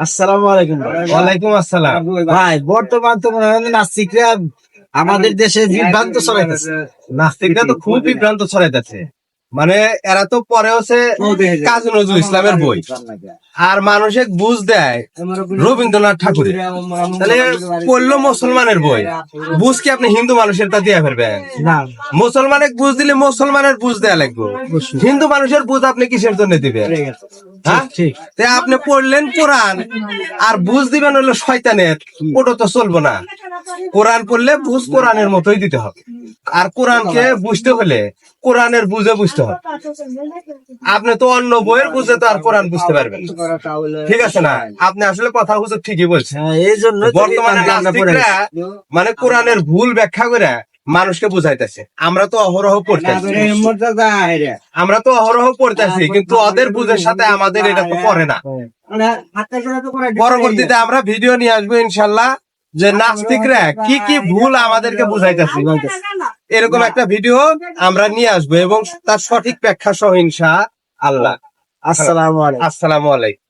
আসসালামু আলাইকুম ওয়ালাইকুম আসসালাম। ভাই। বর্তমান তো মনে হয় নাস্তিকরা আমাদের দেশে বিভ্রান্ত ছড়াইতেছে। নাস্তিকরা তো খুব বিভ্রান্ত ছড়াইতেছে। মানে এরা তো পরে হচ্ছে কাজী নজরুল ইসলামের বই। আর মানুষে বুঝ দেয় রবীন্দ্রনাথ ঠাকুরের। তাহলে পড়ল মুসলমানের বই। বুঝ কি আপনি হিন্দু মানুষের তা দিয়ে ফেলবেন? মুসলমানের বুঝ দিলে মুসলমানের বুঝ দেয়া লাগবে। হিন্দু মানুষের বুঝ আপনি কিসের জন্য দিবেন? হ্যাঁ? আপনি পড়লেন কোরআন আর বুঝ দিবেন হলো শয়তানের। ওটা তো চলবো না। কোরআন পড়লে বুঝ কোরআনের মতোই দিতে হবে। আর কোরআনকে বুঝতে হলে কোরআনের বুঝে বুঝতে হবে। আপনি তো অন্য বইয়ের বুঝে তো আর কোরআন বুঝতে পারবেন ঠিক আছে না? আপনি আসলে কথা বুঝে ঠিকই বলছেন। হ্যাঁ, এই জন্য বর্তমানে মানে কোরআনের ভুল ব্যাখ্যা করে মানুষকে বুঝাইতেছে। আমরা তো অহরহ পড়তেছি। আমরা তো অহরহ পড়তেছি কিন্তু ওদের বুঝের সাথে আমাদের এটা তো পড়ে না। পরবর্তীতে আমরা ভিডিও নিয়ে আসব ইনশাল্লাহ। যে নাস্তিকরা, কি কি ভুল আমাদেরকে বুঝাইতেছে এরকম একটা ভিডিও আমরা নিয়ে আসব এবং তার সঠিক ব্যাখ্যা সহ ইনশা আল্লাহ। আসসালাম আসসালাম আলাইকুম।